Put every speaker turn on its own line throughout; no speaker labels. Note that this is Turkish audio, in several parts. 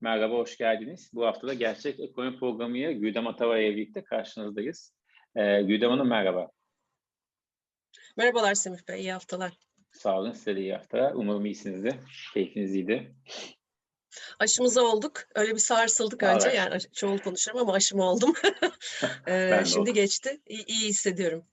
Merhaba, hoş geldiniz. Bu hafta da Gerçek Ekonomi Programı'ya Güldem Atava ile birlikte karşınızdayız. Ee, Güldem Hanım merhaba.
Merhabalar Semih Bey, iyi haftalar.
Sağ olun, size de iyi haftalar. Umarım iyisinizdir. Keyfiniz iyiydi.
Aşımıza olduk. Öyle bir sarsıldık önce.
Evet.
Yani çoğul konuşurum ama aşımı oldum. Ee, şimdi
oldum.
geçti. İyi, iyi hissediyorum.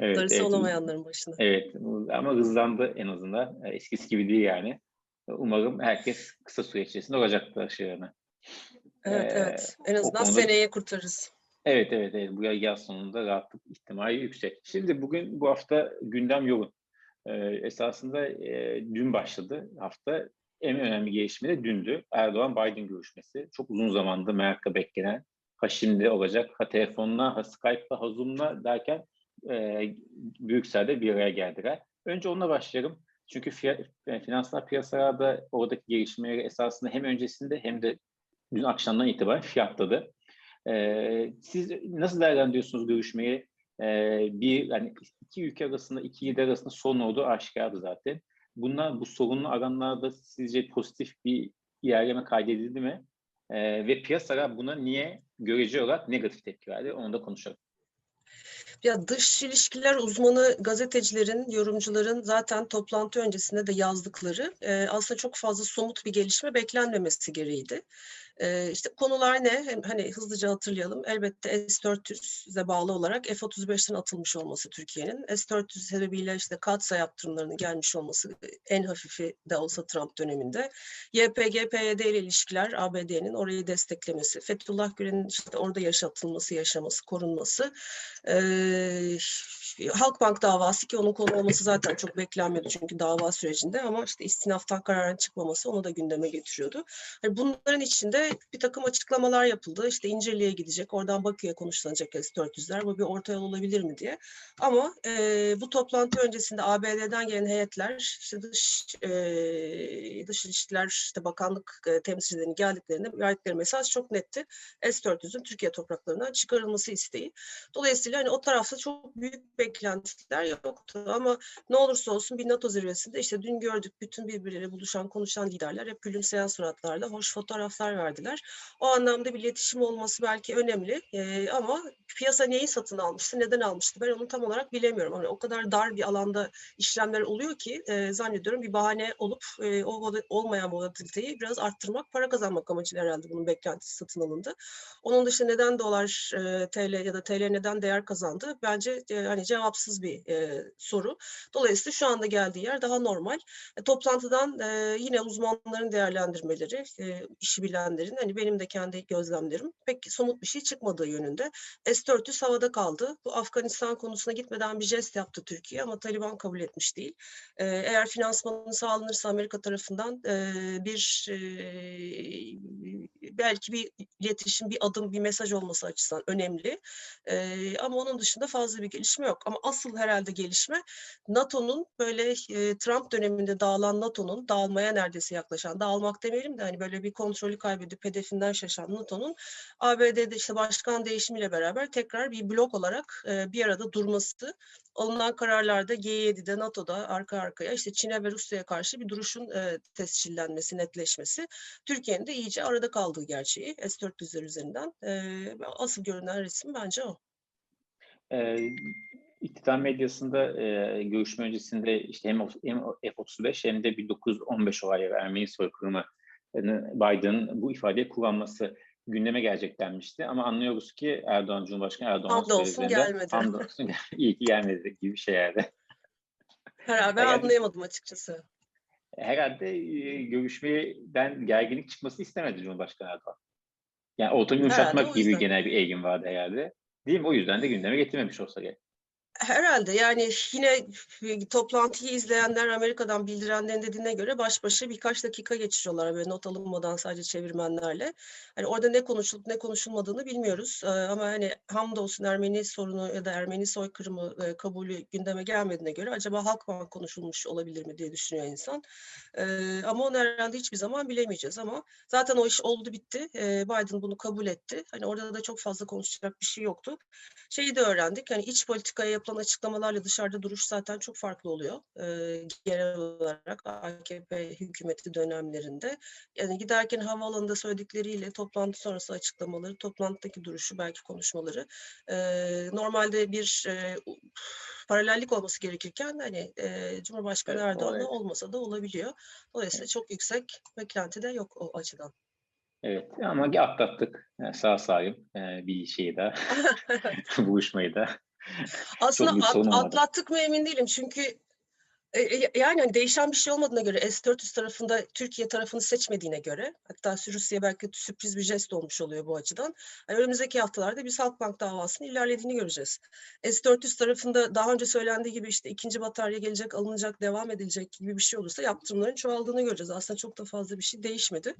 Evet,
Darısı
evet.
olamayanların başına.
Evet, ama hızlandı en azından. Ee, Eskisi gibi değil yani. Umarım herkes kısa süre içerisinde olacaktır aşılarını.
Evet,
Ee,
evet. En azından
konuda-
seneye kurtarırız.
Evet, evet, evet. Bu yaz sonunda rahatlık ihtimali yüksek. Şimdi bugün, bu hafta gündem yoğun. Ee, esasında e, dün başladı hafta. En önemli gelişme de dündü. Erdoğan-Biden görüşmesi. Çok uzun zamandır merakla beklenen. Ha şimdi olacak, ha telefonla, ha Skype'la, ha Zoom'la derken e, Brüksel'de bir araya geldiler. Önce onunla başlayalım. Çünkü fiya- e, finansal piyasalarda oradaki gelişmeleri esasında hem öncesinde hem de dün akşamdan itibaren fiyatladı. Siz nasıl değerlendiriyorsunuz görüşmeyi? Bir yani iki ülke arasında, iki lider arasında sorun olduğu aşikardı zaten. Bunlar bu sorunlu alanlarda sizce pozitif bir ilerleme kaydedildi mi? Ve piyasalar buna niye görece olarak negatif tepki verdi? Onu da konuşalım.
Ya dış ilişkiler uzmanı gazetecilerin, yorumcuların zaten toplantı öncesinde de yazdıkları e, aslında çok fazla somut bir gelişme beklenmemesi gereğiydi. E, işte konular ne? Hem, hani hızlıca hatırlayalım. Elbette S-400'e bağlı olarak F-35'ten atılmış olması Türkiye'nin. S-400 sebebiyle işte katsa yaptırımlarının gelmiş olması en hafifi de olsa Trump döneminde. YPG, PYD ile ilişkiler ABD'nin orayı desteklemesi, Fethullah Gülen'in işte orada yaşatılması, yaşaması, korunması. Ee, Halkbank davası ki onun konu olması zaten çok beklenmiyordu çünkü dava sürecinde ama işte istinaftan kararın çıkmaması onu da gündeme getiriyordu. Hani bunların içinde bir takım açıklamalar yapıldı. İşte İncirli'ye gidecek, oradan Bakü'ye konuşlanacak S-400'ler. Bu bir orta yol olabilir mi diye. Ama e, bu toplantı öncesinde ABD'den gelen heyetler, işte dış e, dış ilişkiler işte bakanlık e, temsilcilerinin geldiklerinde verdikleri mesaj çok netti. S-400'ün Türkiye topraklarından çıkarılması isteği. Dolayısıyla hani o tarafta çok büyük beklentiler yoktu ama ne olursa olsun bir NATO zirvesinde işte dün gördük bütün birbirleriyle buluşan konuşan liderler hep gülümseyen suratlarla hoş fotoğraflar verdiler. O anlamda bir iletişim olması belki önemli Ee, ama piyasa neyi satın almıştı, neden almıştı ben onu tam olarak bilemiyorum. Hani o kadar dar bir alanda işlemler oluyor ki e, zannediyorum bir bahane olup e, o olmayan volatiliteyi biraz arttırmak, para kazanmak amacıyla herhalde bunun beklentisi satın alındı. Onun dışında neden dolar e, TL ya da TL neden değer kazandı? Bence e, hani cevapsız bir e, soru. Dolayısıyla şu anda geldiği yer daha normal. E, toplantıdan e, yine uzmanların değerlendirmeleri, e, işi bilenlerin, hani benim de kendi gözlemlerim pek somut bir şey çıkmadığı yönünde. S-400 havada kaldı. Bu Afganistan konusuna gitmeden bir jest yaptı Türkiye ama Taliban kabul etmiş değil. E, eğer finansmanı sağlanırsa Amerika tarafından e, bir e, belki bir iletişim, bir adım, bir mesaj olması açısından önemli. E, ama onun dışında fazla bir gelişme yok. Ama asıl herhalde gelişme NATO'nun böyle e, Trump döneminde dağılan NATO'nun dağılmaya neredeyse yaklaşan, dağılmak demeyelim de hani böyle bir kontrolü kaybedip hedefinden şaşan NATO'nun ABD'de işte başkan değişimiyle beraber tekrar bir blok olarak e, bir arada durması, alınan kararlarda G7'de, NATO'da arka arkaya işte Çin'e ve Rusya'ya karşı bir duruşun e, tescillenmesi, netleşmesi Türkiye'nin de iyice arada kaldığı gerçeği S-400'ler üzerinden. E, asıl görünen resim bence o.
iktidar medyasında e, görüşme öncesinde işte hem, hem F-35 hem de 1915 olayları Ermeni soykırımı Biden'ın bu ifadeyi kullanması gündeme gelecek denmişti. Ama anlıyoruz ki Erdoğan, Cumhurbaşkanı Erdoğan'ın
Hamdolsun gelmedi.
hamdolsun iyi ki gelmedi gibi şeylerde.
Herhalde
Eğer-
anlayamadım açıkçası.
Herhalde e, görüşmeden gerginlik çıkması istemedi Cumhurbaşkanı Erdoğan. Yani ortamı yumuşatmak
Herhalde
gibi genel bir eğilim vardı herhalde. Değil mi? O yüzden de gündeme getirmemiş olsa gerek.
Herhalde yani yine toplantıyı izleyenler Amerika'dan bildirenlerin dediğine göre baş başa birkaç dakika geçiriyorlar böyle not alınmadan sadece çevirmenlerle. Hani orada ne konuşulup ne konuşulmadığını bilmiyoruz. Ee, ama hani hamdolsun Ermeni sorunu ya da Ermeni soykırımı e, kabulü gündeme gelmediğine göre acaba Halkbank konuşulmuş olabilir mi diye düşünüyor insan. Ee, ama onu herhalde hiçbir zaman bilemeyeceğiz ama zaten o iş oldu bitti. Ee, Biden bunu kabul etti. Hani orada da çok fazla konuşacak bir şey yoktu. Şeyi de öğrendik hani iç politikaya yapılan açıklamalarla dışarıda duruş zaten çok farklı oluyor. Eee, genel olarak AKP hükümeti dönemlerinde. Yani giderken havaalanında söyledikleriyle toplantı sonrası açıklamaları, toplantıdaki duruşu, belki konuşmaları eee, normalde bir u- paralellik olması gerekirken hani eee, Cumhurbaşkanı
Evet,
Erdoğan'la
evet.
olmasa da olabiliyor. Dolayısıyla çok yüksek beklenti de yok o açıdan.
Evet ama atlattık yani sağ salim e, bir şeyi daha buluşmayı da.
Aslında at- atlattık mı emin değilim. Çünkü yani hani değişen bir şey olmadığına göre S-400 tarafında Türkiye tarafını seçmediğine göre hatta Rusya belki sürpriz bir jest olmuş oluyor bu açıdan. Yani önümüzdeki haftalarda biz Halkbank davasının ilerlediğini göreceğiz. S-400 tarafında daha önce söylendiği gibi işte ikinci batarya gelecek, alınacak, devam edilecek gibi bir şey olursa yaptırımların çoğaldığını göreceğiz. Aslında çok da fazla bir şey değişmedi.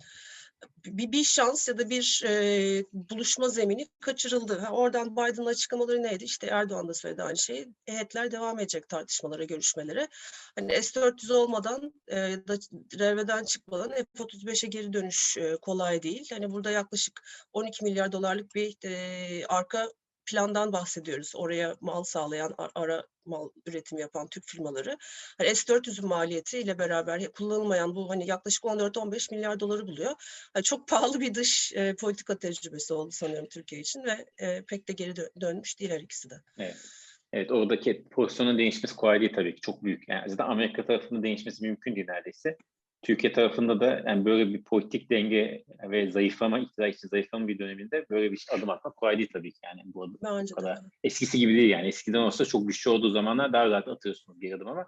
Bir, bir şans ya da bir e, buluşma zemini kaçırıldı. Ha, oradan Biden'ın açıklamaları neydi? İşte Erdoğan da söyledi aynı şeyi. Heyetler devam edecek tartışmalara, görüşmelere. Hani S-400 olmadan e, ya da RV'den çıkmadan F-35'e geri dönüş e, kolay değil. Hani burada yaklaşık 12 milyar dolarlık bir e, arka plandan bahsediyoruz. Oraya mal sağlayan, ara mal üretim yapan Türk firmaları. Hani S-400'ün maliyeti ile beraber kullanılmayan bu hani yaklaşık 14-15 milyar doları buluyor. Hani çok pahalı bir dış e, politika tecrübesi oldu sanıyorum Türkiye için ve e, pek de geri dö- dönmüş değil her ikisi de.
Evet. Evet oradaki pozisyonun değişmesi kolay değil tabii ki çok büyük. Yani zaten Amerika tarafının değişmesi mümkün değil neredeyse. Türkiye tarafında da yani böyle bir politik denge ve zayıflama, iktidar için zayıflama bir döneminde böyle bir adım atmak kolay değil tabii ki. Yani bu adım
Bence de.
kadar eskisi gibi değil yani. Eskiden olsa çok güçlü olduğu zamanlar daha rahat atıyorsunuz bir adım ama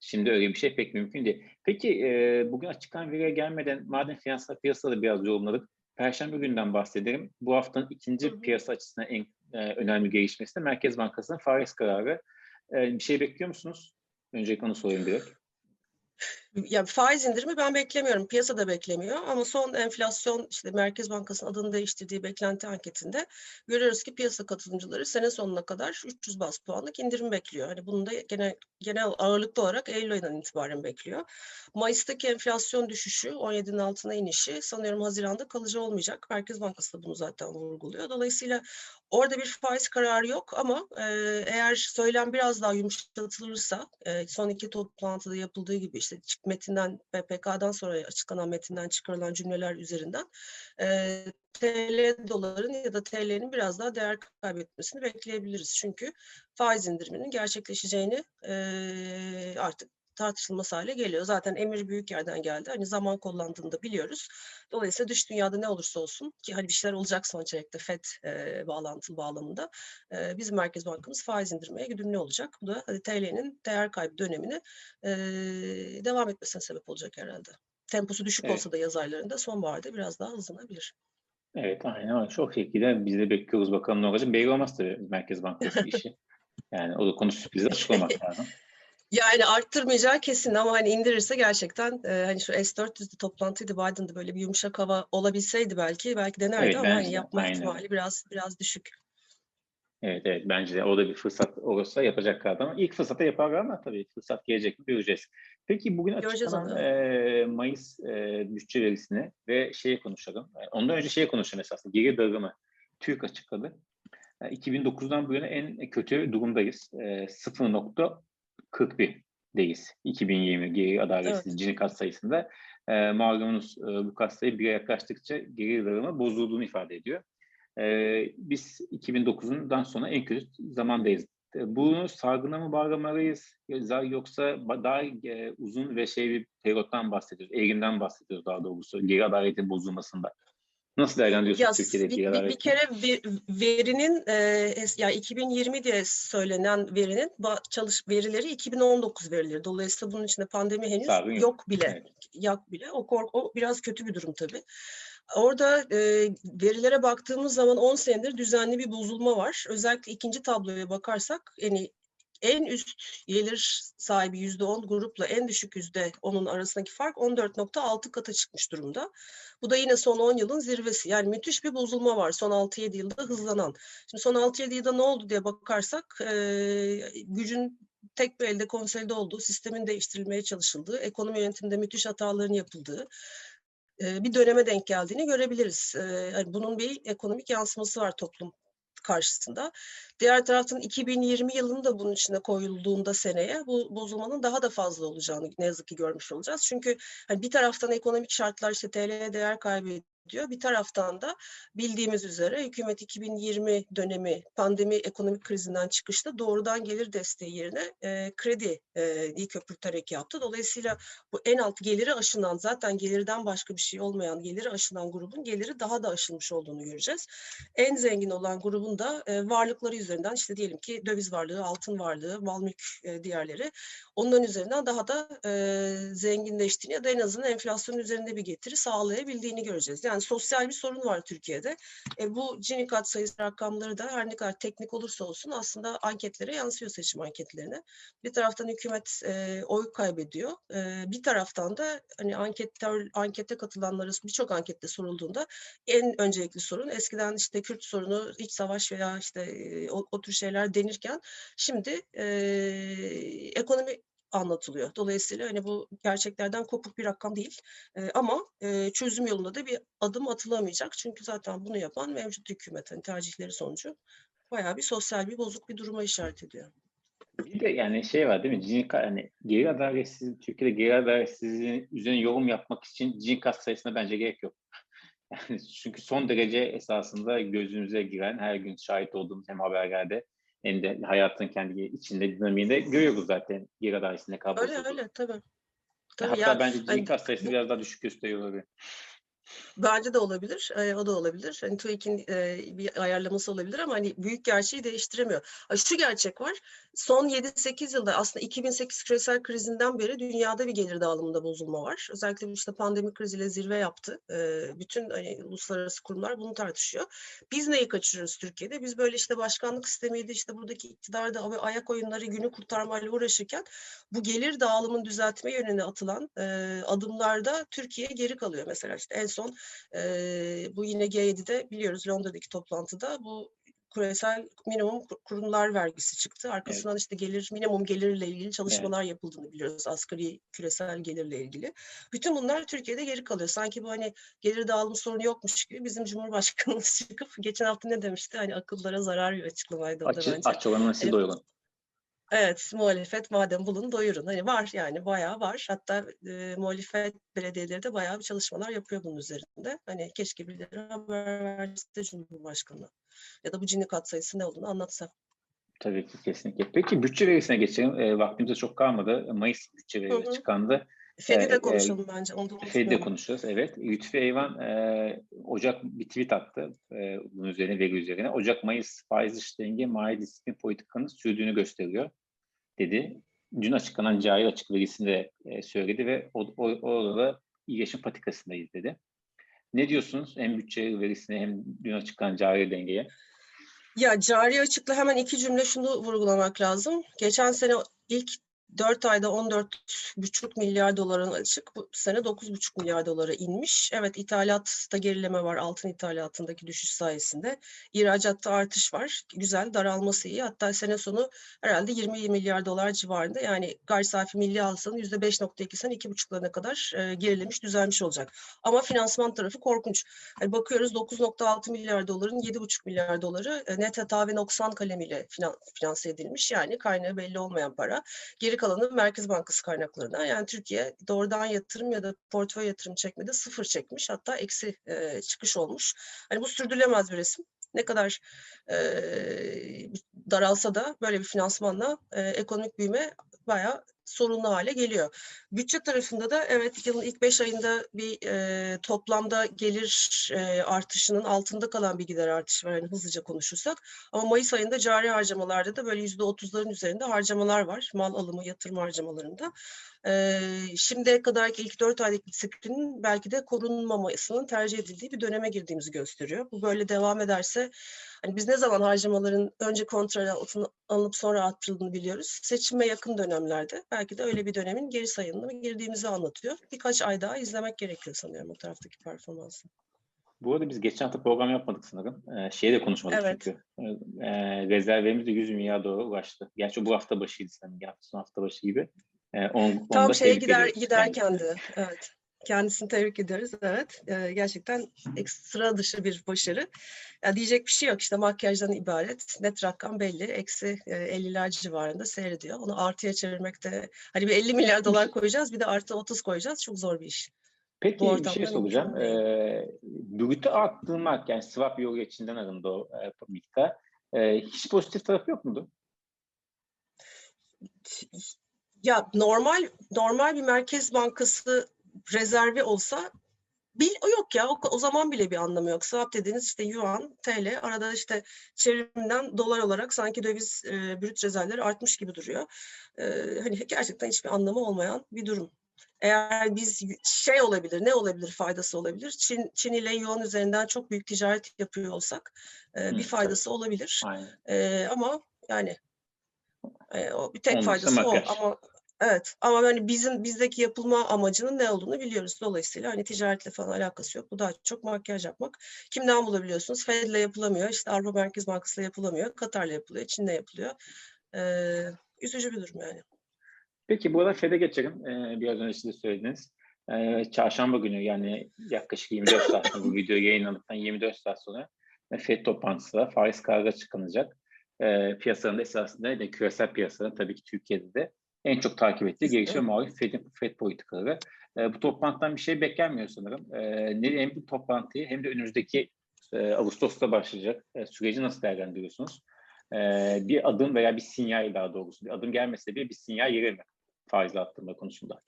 şimdi öyle bir şey pek mümkün değil. Peki e, bugün açıklanan veriye gelmeden madem finansal piyasada biraz yorumladık. Perşembe günden bahsedelim. Bu haftanın ikinci
Hı hı.
piyasa açısından en e, önemli gelişmesi de Merkez Bankası'nın faiz kararı. E, bir şey bekliyor musunuz? Öncelikle onu sorayım direkt.
Ya faiz indirimi ben beklemiyorum. Piyasa da beklemiyor ama son enflasyon işte Merkez Bankası'nın adını değiştirdiği beklenti anketinde görüyoruz ki piyasa katılımcıları sene sonuna kadar 300 bas puanlık indirim bekliyor. Hani bunu da genel genel ağırlıklı olarak Eylül ayından itibaren bekliyor. Mayıs'taki enflasyon düşüşü 17'nin altına inişi sanıyorum Haziran'da kalıcı olmayacak. Merkez Bankası da bunu zaten vurguluyor. Dolayısıyla orada bir faiz kararı yok ama e, eğer söylem biraz daha yumuşatılırsa e, son iki toplantıda yapıldığı gibi işte metinden PPK'dan sonra açıklanan metinden çıkarılan cümleler üzerinden e, TL doların ya da TL'nin biraz daha değer kaybetmesini bekleyebiliriz. Çünkü faiz indiriminin gerçekleşeceğini e, artık tartışılmaz hale geliyor. Zaten emir büyük yerden geldi. Hani zaman kullandığını da biliyoruz. Dolayısıyla dış dünyada ne olursa olsun ki hani bir şeyler olacak son çeyrekte FED e, bağlantılı bağlamında e, bizim Merkez Bankamız faiz indirmeye güdümlü olacak. Bu da hadi TL'nin değer kaybı dönemini e, devam etmesine sebep olacak herhalde. Temposu düşük
Evet.
olsa da yaz aylarında sonbaharda biraz daha hızlanabilir.
Evet aynen. Çok şekilde biz de bekliyoruz bakalım ne olacak. Belli olmaz tabii Merkez Bankası işi. Yani o da konu sürprizi açıklamak lazım.
Yani arttırmayacağı kesin ama hani indirirse gerçekten e, hani şu S-400'de toplantıydı Biden'da böyle bir yumuşak hava olabilseydi belki belki denerdi
Evet,
ama
bence
hani yapma
Aynen.
ihtimali biraz biraz düşük.
Evet evet bence de o da bir fırsat olursa yapacaklardı ama ilk fırsatta yaparlar ama tabii fırsat gelecek mi göreceğiz. Peki bugün açıklanan e, Mayıs e, bütçe verisini ve şeyi konuşalım. Ondan önce şeye konuşalım esasında geri dağılımı. TÜİK açıkladı. E, 2009'dan bu yana en kötü durumdayız. E, 0.41'deyiz. 2020 geri adaletsiz Gini kat sayısında. E, malumunuz e, bu kat sayı bire yaklaştıkça geri dağılımı bozulduğunu ifade ediyor. Ee, biz 2009'dan sonra en kötü zamandayız. Ee, Bunu salgına mı bağlamalıyız yoksa daha e, uzun ve şey bir periyottan bahsediyoruz, eğrimden bahsediyoruz daha doğrusu geri adaletin bozulmasında. Nasıl değerlendiriyorsun
Ya
Türkiye'deki
bir, bir, bir kere bir, verinin e, es- ya 2020 diye söylenen verinin çalış verileri 2019 verileri. Dolayısıyla bunun içinde pandemi henüz
Salgın yok.
yok bile.
Evet.
Yok bile. O kork o biraz kötü bir durum tabii. Orada e, verilere baktığımız zaman 10 senedir düzenli bir bozulma var. Özellikle ikinci tabloya bakarsak yani en üst gelir sahibi %10 grupla en düşük %10'un arasındaki fark 14.6 kata çıkmış durumda. Bu da yine son 10 yılın zirvesi. Yani müthiş bir bozulma var son 6-7 yılda hızlanan. Şimdi son 6-7 yılda ne oldu diye bakarsak e, gücün tek bir elde konsolide olduğu, sistemin değiştirilmeye çalışıldığı, ekonomi yönetiminde müthiş hataların yapıldığı bir döneme denk geldiğini görebiliriz. Yani bunun bir ekonomik yansıması var toplum karşısında. Diğer taraftan 2020 yılını da bunun içine koyulduğunda seneye bu bozulmanın daha da fazla olacağını ne yazık ki görmüş olacağız. Çünkü hani bir taraftan ekonomik şartlar işte TL'ye değer kaybediyor. Bir taraftan da bildiğimiz üzere hükümet 2020 dönemi pandemi ekonomik krizinden çıkışta doğrudan gelir desteği yerine e, kredi e, köpürterek yaptı. Dolayısıyla bu en alt geliri aşınan zaten gelirden başka bir şey olmayan geliri aşınan grubun geliri daha da aşılmış olduğunu göreceğiz. En zengin olan grubun da e, varlıkları üzerinden işte diyelim ki döviz varlığı, altın varlığı, mal mülk e, diğerleri onların üzerinden daha da e, zenginleştiğini ya da en azından enflasyonun üzerinde bir getiri sağlayabildiğini göreceğiz. Yani sosyal bir sorun var Türkiye'de. E, bu Gini katsayısı rakamları da her ne kadar teknik olursa olsun aslında anketlere yansıyor seçim anketlerine. Bir taraftan hükümet e, oy kaybediyor. E, bir taraftan da hani anketler, ankete katılanların birçok ankette sorulduğunda en öncelikli sorun eskiden işte Kürt sorunu, iç savaş veya işte e, o, o tür şeyler denirken şimdi e, ekonomi anlatılıyor. Dolayısıyla hani bu gerçeklerden kopuk bir rakam değil. E, ama e, çözüm yolunda da bir adım atılamayacak. Çünkü zaten bunu yapan mevcut hükümet hani tercihleri sonucu bayağı bir sosyal bir bozuk bir duruma işaret ediyor.
Bir de yani şey var değil mi? Cini, yani geri adaletsizliği, Türkiye'de geri adaletsizliğin üzerine yorum yapmak için cin kat sayısına bence gerek yok. Yani çünkü son derece esasında gözümüze giren, her gün şahit olduğumuz hem haberlerde hem de hayatın kendi içinde dinamiğinde görüyoruz zaten geri adaletsizliğine kabul
Öyle öyle tabii. Tabii
Hatta
ya,
bence kat sayısı biraz daha düşük gösteriyor olabilir.
Bence de olabilir. eee, o da olabilir. Hani TÜİK'in eee, bir ayarlaması olabilir ama hani büyük gerçeği değiştiremiyor. Şu gerçek var. Son 7-8 yılda aslında 2008 küresel krizinden beri dünyada bir gelir dağılımında bozulma var. Özellikle işte pandemi kriziyle zirve yaptı. Eee, bütün hani uluslararası kurumlar bunu tartışıyor. Biz neyi kaçırıyoruz Türkiye'de? Biz böyle işte başkanlık sistemiydi, işte buradaki iktidarda ayak oyunları günü kurtarmayla uğraşırken bu gelir dağılımını düzeltme yönüne atılan eee, adımlarda Türkiye geri kalıyor. Mesela işte en son eee, bu yine G7'de biliyoruz Londra'daki toplantıda bu küresel minimum kur- kurumlar vergisi çıktı. Arkasından işte gelir minimum gelirle ilgili çalışmalar yapıldığını biliyoruz. Asgari küresel gelirle ilgili. Bütün bunlar Türkiye'de geri kalıyor. Sanki bu hani gelir dağılımı sorunu yokmuş gibi bizim Cumhurbaşkanımız çıkıp geçen hafta ne demişti? Hani akıllara zarar bir açıklamaydı o da
Aç,
bence. Evet, muhalefet madem bulun doyurun. Hani var yani bayağı var. Hatta e, muhalefet belediyeleri de bayağı bir çalışmalar yapıyor bunun üzerinde. Hani keşke birileri haber verse Cumhurbaşkanı'na. Ya da bu cini katsayısı ne olduğunu anlatsa.
Tabii ki kesinlikle. Peki bütçe verisine geçelim. E, vaktimiz de çok kalmadı. Mayıs bütçe verisi
hı.
çıkandı.
Fed'i
e,
de konuşalım bence. Onu da
Fed'de
unutmayalım.
konuşacağız. Evet. Lütfi Eyvan e, Ocak bir tweet attı. E, bunun üzerine, veri üzerine. Ocak-Mayıs faiz iş denge mali disiplin politikanın sürdüğünü gösteriyor dedi. Dün açıklanan cari açık verisinde e, söyledi ve o, o, orada da iyileşim patikasındayız dedi. Ne diyorsunuz hem bütçe verisine hem dün açıklanan cari dengeye?
Ya cari açıkla hemen iki cümle şunu vurgulamak lazım. Geçen sene ilk 4 ayda 14,5 milyar doların açık. Bu sene 9,5 milyar dolara inmiş. Evet ithalatta gerileme var altın ithalatındaki düşüş sayesinde. İhracatta artış var. Güzel daralması iyi. Hatta sene sonu herhalde 20 milyar dolar civarında. Yani gayri safi milli hasılanın %5.2'sinden 2,5'larına kadar e, gerilemiş, düzelmiş olacak. Ama finansman tarafı korkunç. Hani bakıyoruz 9.6 milyar doların 7.5 milyar doları e, net hata ve noksan kalemiyle finan, finanse edilmiş. Yani kaynağı belli olmayan para. Geri kalanı Merkez Bankası kaynaklarından. Yani Türkiye doğrudan yatırım ya da portföy yatırım çekmede sıfır çekmiş. Hatta eksi e, çıkış olmuş. Hani bu sürdürülemez bir resim. Ne kadar e, daralsa da böyle bir finansmanla e, ekonomik büyüme bayağı sorunlu hale geliyor. Bütçe tarafında da evet yılın ilk 5 ayında bir e, toplamda gelir e, artışının altında kalan bir gider artışı var. Yani hızlıca konuşursak. Ama Mayıs ayında cari harcamalarda da böyle %30'ların üzerinde harcamalar var. Mal alımı, yatırım harcamalarında. E, şimdiye kadarki ilk 4 aylık disiplinin belki de korunmamasının tercih edildiği bir döneme girdiğimizi gösteriyor. Bu böyle devam ederse Hani biz ne zaman harcamaların önce kontrol altına alınıp sonra arttırıldığını biliyoruz. Seçime yakın dönemlerde belki de öyle bir dönemin geri sayımına girdiğimizi anlatıyor. Birkaç ay daha izlemek gerekiyor sanıyorum o taraftaki performansı.
Bu arada biz geçen hafta program yapmadık sanırım. Ee, şeye de konuşmadık
Evet.
çünkü. Ee, rezervlerimiz de 100 milyar dolara ulaştı. Gerçi bu hafta başıydı sanırım. Hafta sonu hafta başı gibi. Ee, on,
Tam şeye gider giderken de evet. Kendisini tebrik ederiz. Evet. Ee, gerçekten ekstra dışı bir başarı. Ya diyecek bir şey yok. İşte makyajdan ibaret. Net rakam belli. Eksi e, 50'ler civarında seyrediyor. Onu artıya çevirmekte hani bir 50 milyar dolar koyacağız bir de artı 30 koyacağız. Çok zor bir iş.
Peki
Bu
bir şey soracağım. Ee, brütü arttırmak yani swap yolu içinden alındı o e, miktar. Ee, hiç pozitif tarafı yok mudur?
Ya normal normal bir merkez bankası rezervi olsa bil o yok ya o, o zaman bile bir anlamı yok. Swap dediğiniz işte yuan, TL arada işte çevrimden dolar olarak sanki döviz e, brüt rezervleri artmış gibi duruyor. E, hani gerçekten hiçbir anlamı olmayan bir durum. Eğer biz şey olabilir, ne olabilir faydası olabilir? Çin, Çin ile yuan üzerinden çok büyük ticaret yapıyor olsak e, bir faydası olabilir.
Aynen.
E, ama yani e, o bir tek faydası o
makyaj.
ama evet ama hani bizim bizdeki yapılma amacının ne olduğunu biliyoruz. Dolayısıyla hani ticaretle falan alakası yok. Bu daha çok makyaj yapmak. Kimden bulabiliyorsunuz? Fed'le yapılamıyor. işte Avrupa Merkez Bankası'yla yapılamıyor. Katar'la yapılıyor. Çin'le yapılıyor. Ee, üzücü bir durum yani.
Peki burada FED'e geçelim. Ee, biraz önce siz söylediniz. Ee, çarşamba günü yani yaklaşık 24 saat sonra bu video yayınlandıktan 24 saat sonra e, FED toplantısı var. Faiz kararı açıklanacak. Ee, piyasanın da esasında de küresel piyasanın tabii ki Türkiye'de de en çok takip ettiği gelişme malum FED, FED politikaları. Ee, bu toplantıdan bir şey beklenmiyor sanırım. Ne- hem bu toplantıyı hem de önümüzdeki e, Ağustos'ta başlayacak e, süreci nasıl değerlendiriyorsunuz? Ee, bir adım veya bir sinyal daha doğrusu bir adım gelmese bile bir sinyal gelir mi? faiz arttırma konusunda.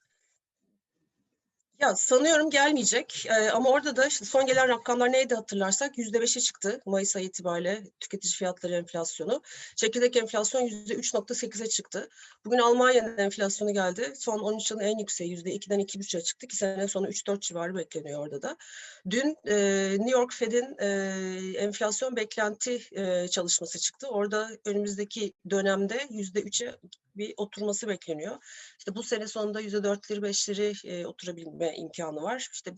Ya sanıyorum gelmeyecek Ee, ama orada da işte son gelen rakamlar neydi hatırlarsak %5'e çıktı Mayıs ayı itibariyle tüketici fiyatları enflasyonu. Çekirdek enflasyon %3.8'e çıktı. Bugün Almanya'nın enflasyonu geldi. Son 13 yılın en yükseği %2'den 2.5'e çıktı. 2 sene sonra 3-4 civarı bekleniyor orada da. Dün e, New York Fed'in e, enflasyon beklenti e, çalışması çıktı. Orada önümüzdeki dönemde %3'e bir oturması bekleniyor. İşte bu sene sonunda %4'leri 5'leri e, oturabilme imkanı var. İşte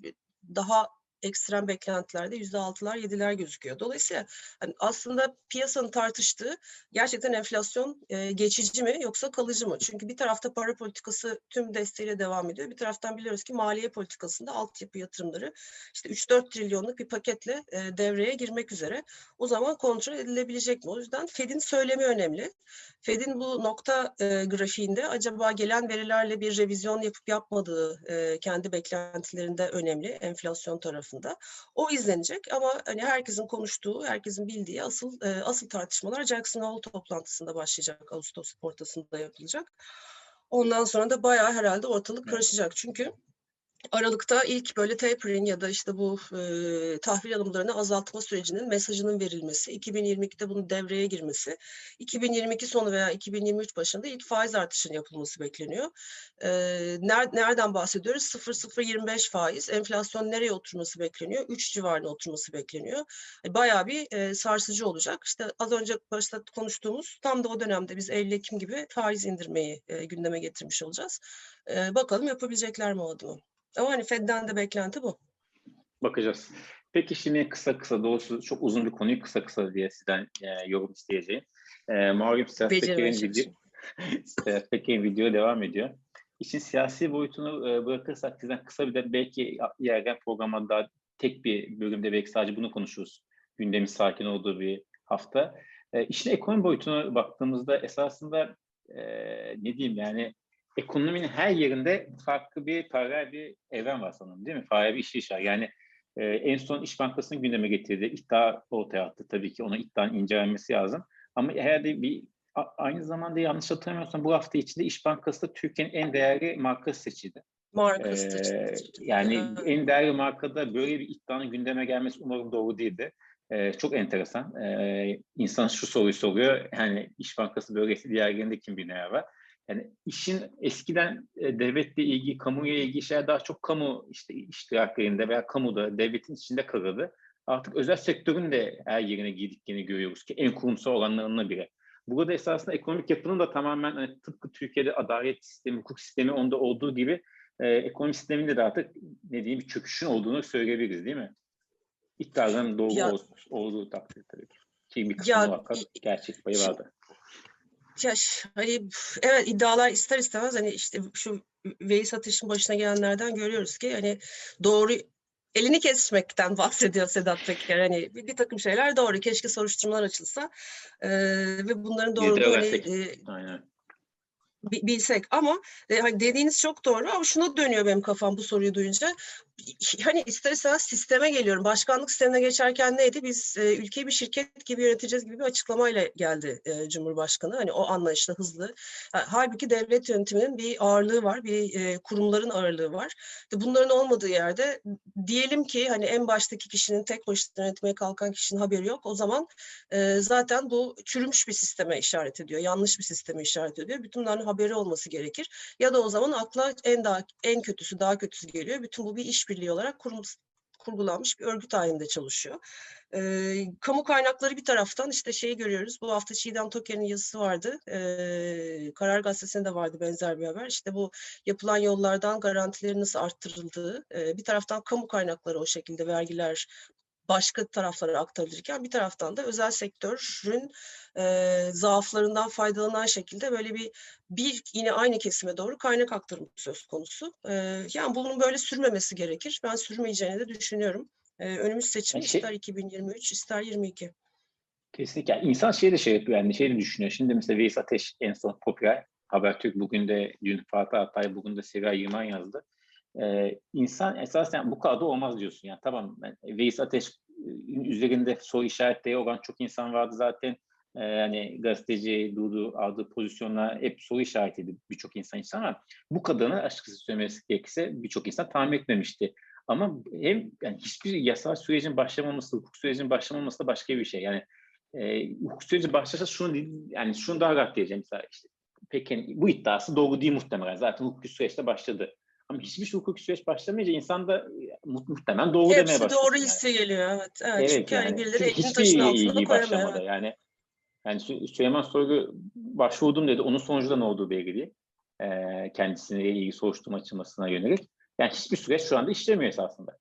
daha ekstrem beklentilerde %6'lar 7'ler gözüküyor. Dolayısıyla hani aslında piyasanın tartıştığı gerçekten enflasyon e, geçici mi yoksa kalıcı mı? Çünkü bir tarafta para politikası tüm desteğiyle devam ediyor. Bir taraftan biliyoruz ki maliye politikasında altyapı yatırımları işte 3-4 trilyonluk bir paketle e, devreye girmek üzere. O zaman kontrol edilebilecek mi? O yüzden Fed'in söylemi önemli. Fed'in bu nokta e, grafiğinde acaba gelen verilerle bir revizyon yapıp yapmadığı e, kendi beklentilerinde önemli enflasyon tarafında. O izlenecek ama hani herkesin konuştuğu, herkesin bildiği asıl e, asıl tartışmalar Jackson Hole toplantısında başlayacak. Ağustos ortasında yapılacak. Ondan sonra da bayağı herhalde ortalık karışacak. Çünkü Aralık'ta ilk böyle tapering ya da işte bu e, tahvil alımlarını azaltma sürecinin mesajının verilmesi, 2022'de bunun devreye girmesi, 2022 sonu veya 2023 başında ilk faiz artışının yapılması bekleniyor. E, ner- nereden bahsediyoruz? 0.025 faiz, enflasyon nereye oturması bekleniyor? 3 civarına oturması bekleniyor. E, bayağı bir e, sarsıcı olacak. İşte az önce başta konuştuğumuz tam da o dönemde biz Eylül-Ekim gibi faiz indirmeyi e, gündeme getirmiş olacağız. E, bakalım yapabilecekler mi o adımı? Ama hani Fed'den de beklenti bu.
Bakacağız. Peki şimdi kısa kısa doğrusu çok uzun bir konuyu kısa kısa diye sizden e, yorum isteyeceğim. E,
Beceremeye
Peker'in video, video devam ediyor. İşin siyasi boyutunu e, bırakırsak sizden kısa bir de belki yerden programa daha tek bir bölümde belki sadece bunu konuşuruz. Gündemin sakin olduğu bir hafta. E, işin ekonomi boyutuna baktığımızda esasında e, ne diyeyim yani ekonominin her yerinde farklı bir paralel bir evren var sanırım değil mi? Farklı bir işleyiş var. Yani e, en son İş Bankası'nın gündeme getirdiği iddia ortaya attı. Tabii ki ona iddianın incelenmesi lazım. Ama herhalde bir aynı zamanda yanlış hatırlamıyorsam bu hafta içinde İş Bankası da Türkiye'nin en değerli markası seçildi.
Markası
Ee,
seçildi.
yani
Evet.
en değerli markada böyle bir iddianın gündeme gelmesi umarım doğru değildi. Ee, çok enteresan. Ee, insan şu soruyu soruyor. Yani İş Bankası bölgesi diğerlerinde kim bir ne var? Yani işin eskiden e, devletle ilgili, kamuya ilgili şeyler daha çok kamu işte iştiraklerinde veya kamuda, devletin içinde kalırdı. Artık özel sektörün de her yerine girdiklerini görüyoruz ki en kurumsal olanlarına biri. Burada esasında ekonomik yapının da tamamen hani tıpkı Türkiye'de adalet sistemi, hukuk sistemi onda olduğu gibi e, ekonomi sisteminde de artık ne diyeyim bir çöküşün olduğunu söyleyebiliriz değil mi? İddiaların doğru
Ya-
ol- olduğu takdirde tabii ki. Ki bir kısmı
Ya,
muhakkak gerçek payı vardı.
Ya hani evet iddialar ister istemez hani işte şu Veys Ateş'in başına gelenlerden görüyoruz ki hani doğru elini kesmekten bahsediyor Sedat Peker. Hani bir, bir takım şeyler doğru. Keşke soruşturmalar açılsa eee, ve bunların doğruluğu hani,
Aynen.
bi- bilsek ama e, hani dediğiniz çok doğru ama şuna dönüyor benim kafam bu soruyu duyunca. Hani ister istemez sisteme geliyorum. Başkanlık sistemine geçerken neydi? Biz e, ülkeyi bir şirket gibi yöneteceğiz gibi bir açıklamayla geldi e, Cumhurbaşkanı. Hani o anlayışla hızlı. Ha, Halbuki devlet yönetiminin bir ağırlığı var, bir e, kurumların ağırlığı var. Bunların olmadığı yerde diyelim ki hani en baştaki kişinin tek başına yönetmeye kalkan kişinin haberi yok. O zaman e, zaten bu çürümüş bir sisteme işaret ediyor. Yanlış bir sisteme işaret ediyor. Bütün bunların haberi olması gerekir. Ya da o zaman akla en daha en kötüsü daha kötüsü geliyor. Bütün bu bir işbirliği olarak kurum, kurgulanmış bir örgüt halinde çalışıyor. Ee, kamu kaynakları bir taraftan işte şeyi görüyoruz. Bu hafta Çiğdem Toker'in yazısı vardı. Ee, Karar Gazetesi'nde de vardı benzer bir haber. İşte bu yapılan yollardan garantilerin nasıl arttırıldığı. ee, bir taraftan kamu kaynakları o şekilde vergiler başka taraflara aktarılırken bir taraftan da özel sektörün e, zaaflarından faydalanan şekilde böyle bir bir yine aynı kesime doğru kaynak aktarımı söz konusu. E, yani bunun böyle sürmemesi gerekir. Ben sürmeyeceğini de düşünüyorum. E, önümüz seçim
şey-
ister 2023 ister 22.
Kesinlikle. Yani insan şey de şey yapıyor yani şey de düşünüyor. Şimdi mesela Veys Ateş en son popüler. Habertürk bugün de dün Fatih Altay bugün de Seviye Yılman yazdı. Ee, insan esasen bu kadar da olmaz diyorsun. Yani tamam ben, Veys Ateş e, üzerinde soru işaretleri olan çok insan vardı zaten. Ee, yani gazeteci Dudu aldığı pozisyonla hep soru işaretiydi birçok insan için ama bu kadarını açıkçası söylemesi gerekirse birçok insan tahmin etmemişti. Ama hem yani hiçbir yasal sürecin başlamaması, hukuk sürecinin başlamaması da başka bir şey. Yani e, hukuk süreci başlasa şunu yani şunu daha rahat diyeceğim mesela işte peki bu iddiası doğru değil muhtemelen zaten hukuki süreçte başladı. Ama hiçbir hukuki süreç başlamayınca insan da e, mu- muhtemelen doğru demeye
Hepsi
başlıyor.
doğru
yani.
geliyor. Evet, evet.
Evet
Çünkü yani
yani.
birileri elini taşın altına koyamıyor. evet.
yani. Yani Sü- Süleyman Soylu başvurdum dedi. Onun sonucu da ne olduğu belli değil. Ee, kendisine ilgili soruşturma açılmasına yönelik. Yani hiçbir süreç şu anda işlemiyor esasında.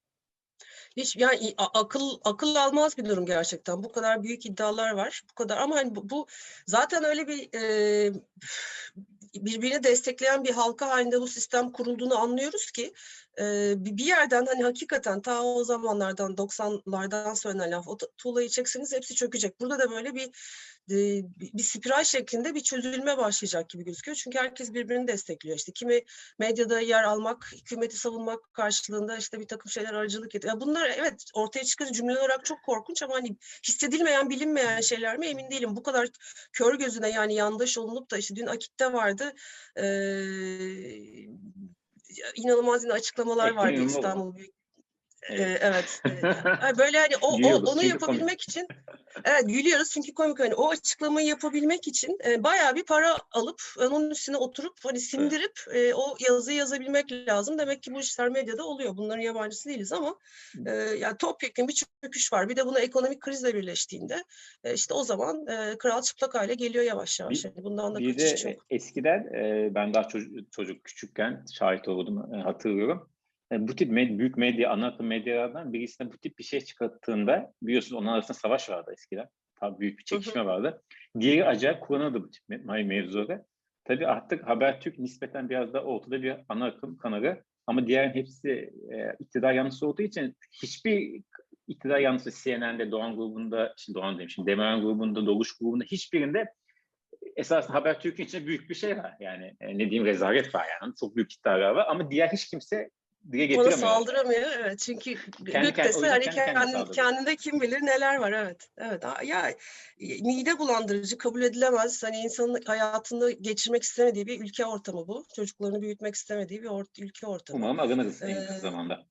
Hiç yani akıl akıl almaz bir durum gerçekten. Bu kadar büyük iddialar var. Bu kadar ama hani bu, bu zaten öyle bir e, birbirini destekleyen bir halka halinde bu sistem kurulduğunu anlıyoruz ki e, bir yerden hani hakikaten ta o zamanlardan 90'lardan söylenen laf o tuğlayı çekseniz hepsi çökecek. Burada da böyle bir e, bir spiral şeklinde bir çözülme başlayacak gibi gözüküyor. Çünkü herkes birbirini destekliyor. İşte kimi medyada yer almak, hükümeti savunmak karşılığında işte bir takım şeyler aracılık ediyor. Ya bunlar evet ortaya çıkan cümleler olarak çok korkunç ama hani hissedilmeyen, bilinmeyen şeyler mi emin değilim. Bu kadar kör gözüne yani yandaş olunup da işte dün Akit'te vardı. Eee inanılmaz yine açıklamalar vardı. İstanbul Büyük
Evet.
Böyle hani o, o onu yapabilmek için evet gülüyoruz çünkü komik hani o açıklamayı yapabilmek için e, bayağı bir para alıp onun üstüne oturup hani sindirip e, o yazıyı yazabilmek lazım. Demek ki bu işler medyada oluyor. Bunların yabancısı değiliz ama e, yani topyekun bir çöküş var. Bir de buna ekonomik krizle birleştiğinde e, işte o zaman e, kral çıplak hale geliyor yavaş yavaş.
Bir-
Yani bundan da
Bir de
yok.
eskiden e, ben daha çocuk, çocuk küçükken şahit oldum hatırlıyorum. E, bu tip med- büyük medya, ana akım medyalardan birisine bu tip bir şey çıkarttığında biliyorsunuz onun arasında savaş vardı eskiden. Tabii büyük bir
Hı hı.
çekişme vardı. Diğeri acayip kullanıldı bu tip me- me- mevzuları. Tabii artık Habertürk nispeten biraz da ortada bir ana akım kanalı. Ama diğer hepsi e, iktidar yanlısı olduğu için hiçbir iktidar yanlısı CNN'de, Doğan grubunda, şimdi Doğan demişim, Demirel grubunda, Doğuş grubunda hiçbirinde esas Habertürk'ün içinde büyük bir şey var. Yani e, ne diyeyim rezalet var yani. Çok büyük iddialar var ama diğer hiç kimse dile
Ona
getiremiyor.
saldıramıyor evet çünkü
Kendi
Lütfesi
yüzden
hani
kendi
kendi,
saldırıyor.
kendinde kim bilir neler var evet. Evet ya mide bulandırıcı kabul edilemez hani insanın hayatını geçirmek istemediği bir ülke ortamı bu. Çocuklarını büyütmek istemediği bir ort- ülke ortamı.
Umarım arınırız en kısa zamanda.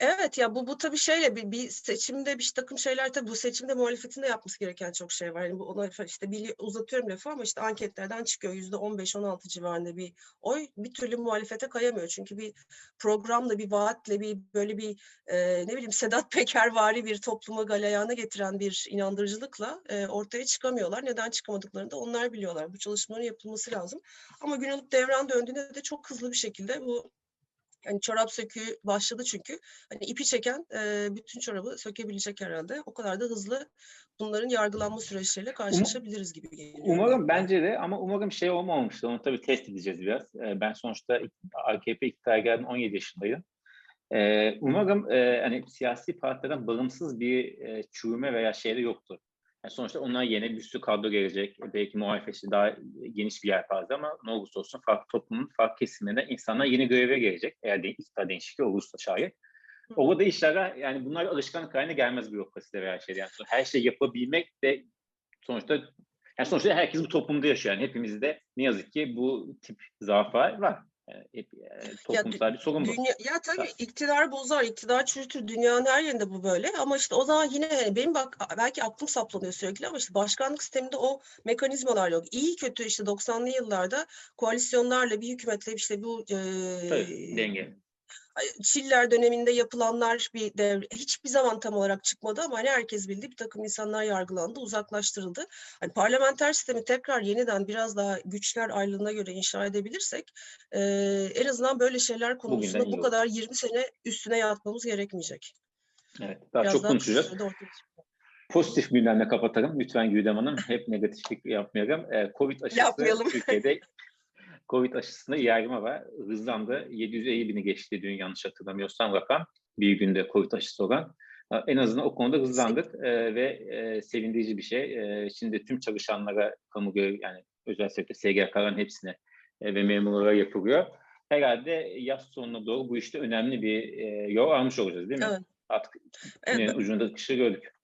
Evet ya bu bu tabii şeyle bir, bir seçimde bir takım şeyler tabii bu seçimde muhalefetin de yapması gereken çok şey var. Yani bu ona işte bili- uzatıyorum lafı ama işte anketlerden çıkıyor yüzde 15-16 civarında bir oy bir türlü muhalefete kayamıyor. Çünkü bir programla bir vaatle bir böyle bir e, ne bileyim Sedat Pekervari bir topluma galeyana getiren bir inandırıcılıkla e, ortaya çıkamıyorlar. Neden çıkamadıklarını da onlar biliyorlar. Bu çalışmaların yapılması lazım. Ama gün alıp devran döndüğünde de çok hızlı bir şekilde bu Hani çorap söküğü başladı çünkü. Hani ipi çeken e, bütün çorabı sökebilecek herhalde. O kadar da hızlı bunların yargılanma süreçleriyle karşılaşabiliriz gibi geliyor.
Umarım bence de ama umarım şey olmamıştır. Onu tabii test edeceğiz biraz. Ee, Ben sonuçta AKP iktidara geldim 17 yaşındayım. Ee, Umarım e, hani siyasi partilerden bağımsız bir e, çürüme veya şeyleri yoktur. Yani sonuçta onlar yeni bir sürü kadro gelecek. Belki muhalefeti daha geniş bir yelpaze ama ne olursa olsun farklı toplumun farklı kesimlerinde insanlar yeni göreve gelecek. Eğer de iktidar değişikliği olursa şayet. Orada işlere yani bunlar alışkanlık haline gelmez bürokraside veya şeyde. Yani her şeyi yapabilmek de sonuçta yani sonuçta herkes bu toplumda yaşıyor. Yani hepimizde ne yazık ki bu tip zaaflar var. Hep e, toplumsal bir sorun bu.
Dünya, ya tabii
Tabii.
iktidar bozar, iktidar çürütür. Dünyanın her yerinde bu böyle. Ama işte o zaman yine hani benim bak belki aklım saplanıyor sürekli ama işte başkanlık sisteminde o mekanizmalar yok. İyi kötü işte 90'lı yıllarda koalisyonlarla bir hükümetle işte bu
Tabii,
e,
denge.
Çiller döneminde yapılanlar bir devre hiçbir zaman tam olarak çıkmadı ama hani herkes bildi bir takım insanlar yargılandı, uzaklaştırıldı. Hani parlamenter sistemi tekrar yeniden biraz daha güçler ayrılığına göre inşa edebilirsek eee, en azından böyle şeyler konusunda bu kadar 20 sene üstüne yatmamız gerekmeyecek.
Evet, daha
Biraz
çok
daha
konuşacağız. Pozitif gündemle kapatalım. Lütfen Güdem Hanım. Hep negatiflik yapmayalım. Ee, Covid aşısı
Yapmayalım.
Türkiye'de Covid aşısında yayılma var. Hızlandı. 750 bini geçti dün yanlış hatırlamıyorsam rakam. Bir günde Covid aşısı olan. En azından o konuda hızlandık ee, ve e, sevindirici bir şey. Ee, şimdi tüm çalışanlara, kamu görev yani özel sektör, SGK'ların hepsine e, ve memurlara yapılıyor. Herhalde yaz sonuna doğru bu işte önemli bir e, yol almış olacağız değil mi?
Evet.
Artık
Evet,
ucunda kışı gördük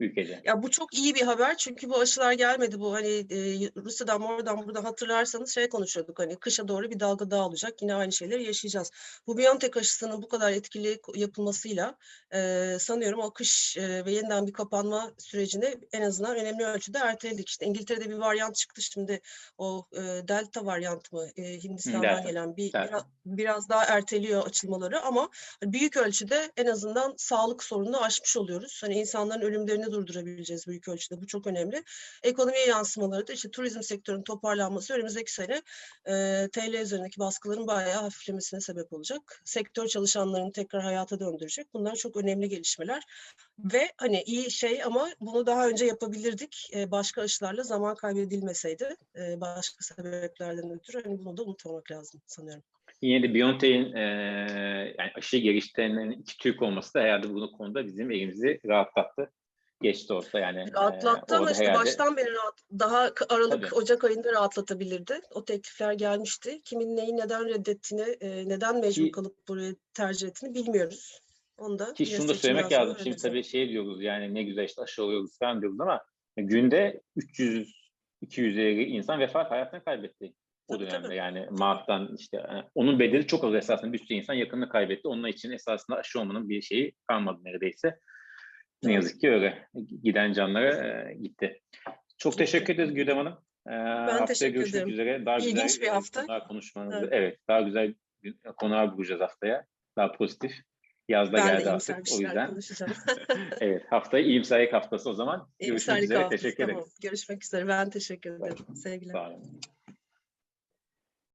ülkede.
Ya bu çok iyi bir haber çünkü bu aşılar gelmedi. Bu hani e, Rusya'dan oradan buradan hatırlarsanız şey konuşuyorduk hani kışa doğru bir dalga daha olacak. Yine aynı şeyleri yaşayacağız. Bu BioNTech aşısının bu kadar etkili yapılmasıyla e, sanıyorum o kış e, ve yeniden bir kapanma sürecini en azından önemli ölçüde erteledik. İşte İngiltere'de bir varyant çıktı şimdi o e, Delta varyant mı e, Hindistan'dan
Delta,
gelen bir
Delta.
biraz, biraz daha erteliyor açılmaları ama büyük ölçüde en azından sağlık sorununu aşmış oluyoruz. Hani insanların ölümlerini durdurabileceğiz büyük ölçüde. Bu çok önemli. Ekonomiye yansımaları da işte turizm sektörünün toparlanması önümüzdeki sene e, TL üzerindeki baskıların bayağı hafiflemesine sebep olacak. Sektör çalışanlarını tekrar hayata döndürecek. Bunlar çok önemli gelişmeler. Ve hani iyi şey ama bunu daha önce yapabilirdik. E, başka aşılarla zaman kaybedilmeseydi. E, başka sebeplerden ötürü hani bunu da unutmamak lazım sanıyorum.
Yine de BioNTech'in eee yani aşı geliştirenlerin iki Türk olması da herhalde bu konuda bizim elimizi rahatlattı. Geç de olsa yani. eee,
Rahatlattı ama
orada
işte
herhalde-
baştan beri rahat, daha Aralık,
Tabii.
Ocak ayında rahatlatabilirdi. O teklifler gelmişti. Kimin neyi neden reddettiğini, e, neden mecbur
Ki-
kalıp burayı tercih ettiğini bilmiyoruz. Onu da
Ki şunu da söylemek lazım. Şimdi
öğreneceğiz.
tabii şey diyoruz yani ne güzel işte aşı oluyoruz falan diyoruz ama günde 300 250 insan vefat hayatını kaybetti o
Tabii,
dönemde.
tabii.
Yani Mart'tan işte e, onun bedeli çok az esasında bir sürü insan yakınını kaybetti. Onun için esasında aşı olmanın bir şeyi kalmadı neredeyse. Ne yazık ki öyle. Giden canlara gitti. Çok teşekkür ederiz Güdem Hanım. Ee, haftaya
teşekkür
görüşmek
ederim.
üzere. Daha
İlginç
güzel
bir hafta.
konuşmanızı.
Evet.
Evet. daha güzel bir- konular bulacağız haftaya. Daha pozitif. Yaz da
Ben
geldi artık. O yüzden. evet. Haftaya iyimserlik haftası o zaman. Görüşmek
İyimserlik
üzere.
haftası,
Teşekkür
tamam.
ederiz.
Görüşmek üzere. Ben teşekkür ederim. Sevgiler.
Sağ olun.